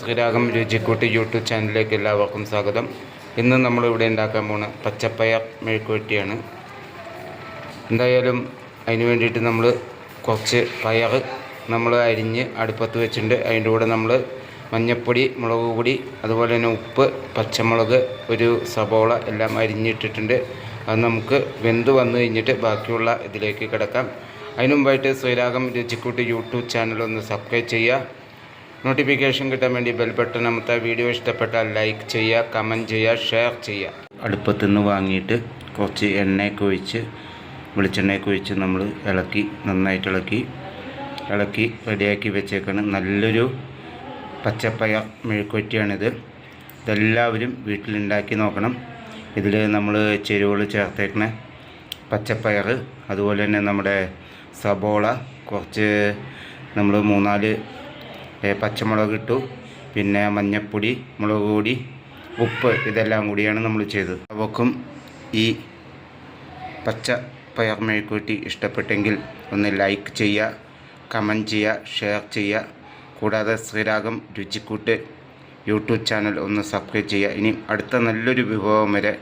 Sriragam Ruchikkootti YouTube ചാനലിലേക്ക് എല്ലാവർക്കും സ്വാഗതം. ഇന്ന് നമ്മൾ ഇവിടെ ഉണ്ടാക്കാൻ പോണ പച്ചപ്പയർ മെഴുക്കുവെട്ടിയാണ് എന്തായാലും അതിന് വേണ്ടിയിട്ട് നമ്മൾ കുറച്ച് പയർ നമ്മൾ അരിഞ്ഞ് അടുപ്പത്ത് വെച്ചിട്ടുണ്ട്. അതിന്റെ കൂടെ നമ്മൾ മഞ്ഞപ്പൊടി മുളക് പൊടി അതുപോലെ തന്നെ ഉപ്പ് പച്ചമുളക് ഒരു സബോള എല്ലാം അരിഞ്ഞിട്ടിട്ടുണ്ട്. അത് നമുക്ക് വെന്ത് വന്നു കഴിഞ്ഞിട്ട് ബാക്കിയുള്ള ഇതിലേക്ക് കിടക്കാം. അതിനു മുമ്പായിട്ട് ശ്രീരാഗം രുചിക്കൂട്ടി യൂട്യൂബ് ചാനൽ ഒന്ന് സബ്സ്ക്രൈബ് ചെയ്യുക. നോട്ടിഫിക്കേഷൻ കിട്ടാൻ വേണ്ടി ബെൽ ബട്ടൺ അമർത്തുക വീഡിയോ ഇഷ്ടപ്പെട്ടാൽ ലൈക്ക് ചെയ്യുക കമന്റ് ചെയ്യുക ഷെയർ ചെയ്യുക. അടുപ്പത്തു നിന്ന് വാങ്ങിയിട്ട് കുറച്ച് എണ്ണയൊക്കെ ഒഴിച്ച് വെളിച്ചെണ്ണയൊക്കെ ഒഴിച്ച് നമ്മൾ ഇളക്കി നന്നായിട്ട് ഇളക്കി ഇളക്കി റെഡിയാക്കി വെച്ചേക്കാണ്. നല്ലൊരു പച്ചപ്പയർ മെഴുക്കുവറ്റിയാണിത് ഇതെല്ലാവരും വീട്ടിലുണ്ടാക്കി നോക്കണം. ഇതിൽ നമ്മൾ ചേരുവകൾ ചേർത്തേക്കണ. പച്ചപ്പയർ അതുപോലെ തന്നെ നമ്മുടെ സബോള കുറച്ച് നമ്മൾ മൂന്നാൽ പച്ചമുളക് ഇട്ടു. പിന്നെ മഞ്ഞപ്പൊടി മുളക് പൊടി ഉപ്പ് ഇതെല്ലാം കൂടിയാണ് നമ്മൾ ചെയ്തത്. അവക്കും ഈ പച്ച പയർ മെഴുക്കുവറ്റി ഇഷ്ടപ്പെട്ടെങ്കിൽ ഒന്ന് ലൈക്ക് ചെയ്യുക കമന്റ് ചെയ്യുക ഷെയർ ചെയ്യുക. കൂടാതെ ശ്രീരാഗം രുചിക്കൂട്ട് യൂട്യൂബ് ചാനൽ ഒന്ന് സബ്സ്ക്രൈബ് ചെയ്യുക. ഇനി അടുത്ത നല്ലൊരു വിഭവം വരെ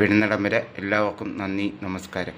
വിടുന്നിടം വരെ എല്ലാവർക്കും നന്ദി നമസ്കാരം.